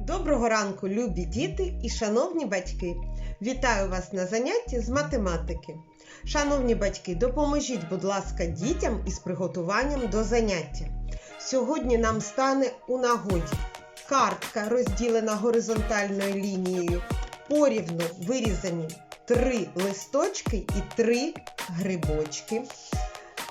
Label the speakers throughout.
Speaker 1: Доброго ранку, любі діти і шановні батьки! Вітаю вас на занятті з математики. Шановні батьки, допоможіть, будь ласка, дітям із приготуванням до заняття. Сьогодні нам стане у нагоді картка, розділена горизонтальною лінією, порівну вирізані три листочки і три грибочки.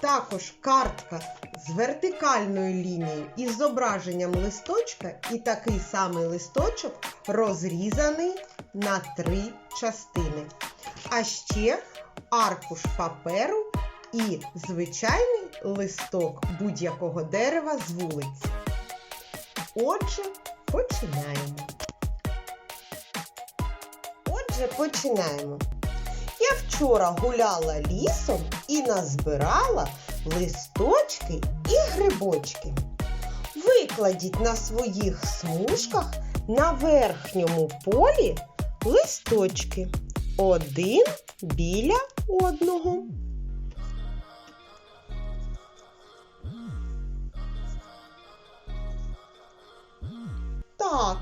Speaker 1: Також картка з вертикальною лінією із зображенням листочка, і такий самий листочок розрізаний на три частини. А ще аркуш паперу і звичайний листок будь-якого дерева з вулиці. Отже, починаємо. Отже, починаємо. Я вчора гуляла лісом і назбирала листочки і грибочки. Викладіть на своїх смужках на верхньому полі листочки один біля одного. Так,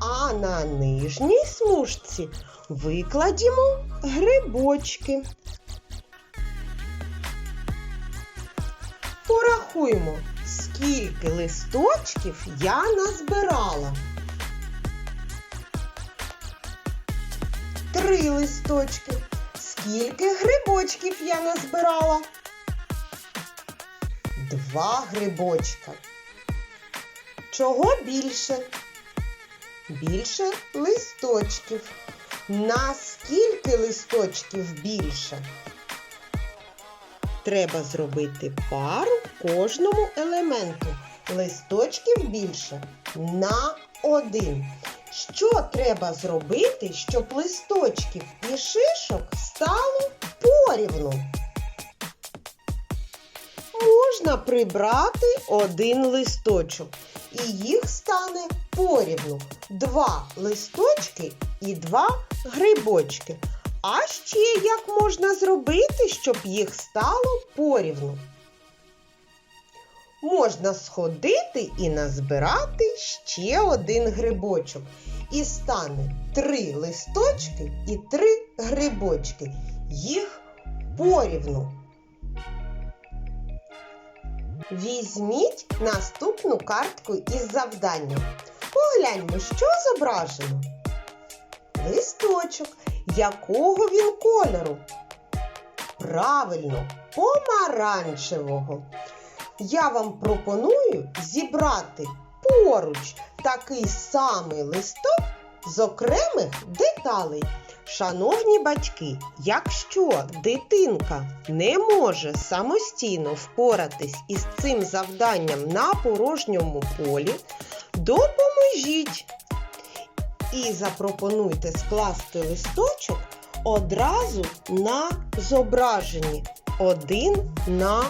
Speaker 1: а на нижній смужці викладімо грибочки. Порахуємо, скільки листочків я назбирала. Три листочки. Скільки грибочків я назбирала? Два грибочка. Чого більше? Більше листочків. На скільки листочків більше? Треба зробити пару кожному елементу. Листочків більше на один. Що треба зробити, щоб листочків і шишок стало порівну? Можна прибрати один листочок, і їх стане порівну. Два листочки і два грибочки. А ще як можна зробити, щоб їх стало порівну? Можна сходити і назбирати ще один грибочок. І стане три листочки і три грибочки. Їх порівну. Візьміть наступну картку із завданням. Погляньмо, що зображено. Листочок. Якого він кольору? Правильно, помаранчевого. Я вам пропоную зібрати поруч такий самий листок з окремих деталей. Шановні батьки, якщо дитинка не може самостійно впоратись із цим завданням на порожньому полі, допоможіть і запропонуйте скласти листочок одразу на зображенні один на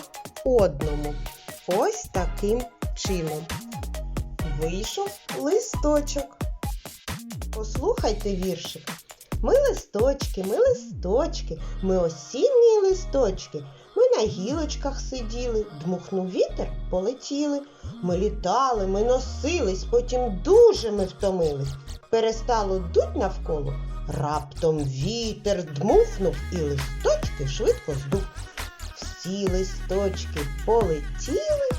Speaker 1: одному. Ось таким чином. Вийшов листочок. Послухайте віршик. Ми листочки, ми листочки, ми осінні листочки. Ми на гілочках сиділи, дмухнув вітер, полетіли. Ми літали, ми носились, потім дуже ми втомились. Перестало дуть навколо. Раптом вітер дмухнув і листочки швидко здув. Всі листочки полетіли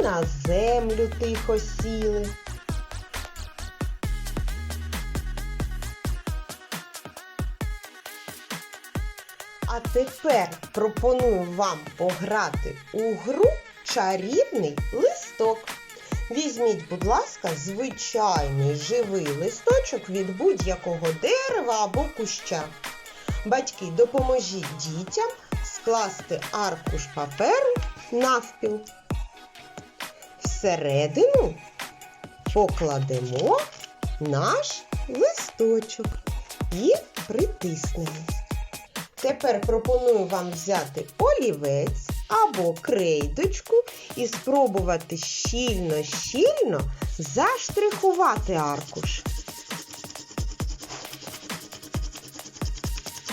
Speaker 1: і на землю тихо сіли. А тепер пропоную вам пограти у гру чарівний листок. Візьміть, будь ласка, звичайний живий листочок від будь-якого дерева або куща. Батьки, допоможіть дітям скласти аркуш паперу навпіл. Всередину покладемо наш листочок і притиснемо. Тепер пропоную вам взяти олівець або крейдочку і спробувати щільно-щільно заштрихувати аркуш.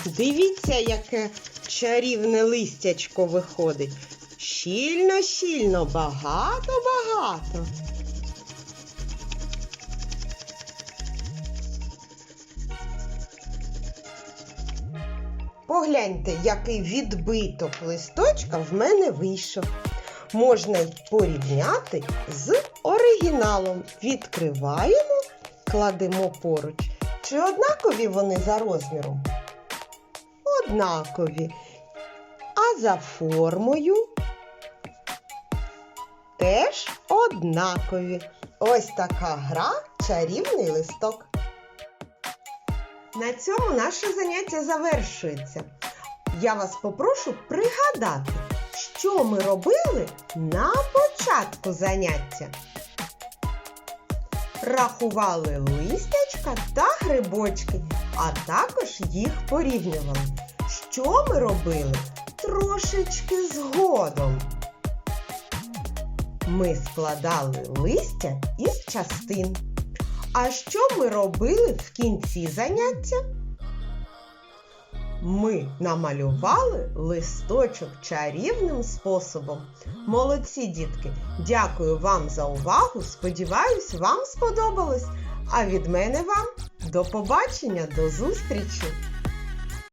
Speaker 1: Дивіться, яке чарівне листячко виходить. Щільно-щільно, багато-багато. Погляньте, який відбиток листочка в мене вийшов. Можна порівняти з оригіналом. Відкриваємо, кладемо поруч. Чи однакові вони за розміром? Однакові. А за формою теж однакові. Ось така гра чарівний листок. На цьому наше заняття завершується. Я вас попрошу пригадати, що ми робили на початку заняття. Рахували листячка та грибочки, а також їх порівнювали. Що ми робили трошечки згодом. Ми складали листя із частин. А що ми робили в кінці заняття? Ми намалювали листочок чарівним способом. Молодці, дітки! Дякую вам за увагу. Сподіваюсь, вам сподобалось. А від мене вам до побачення, до зустрічі!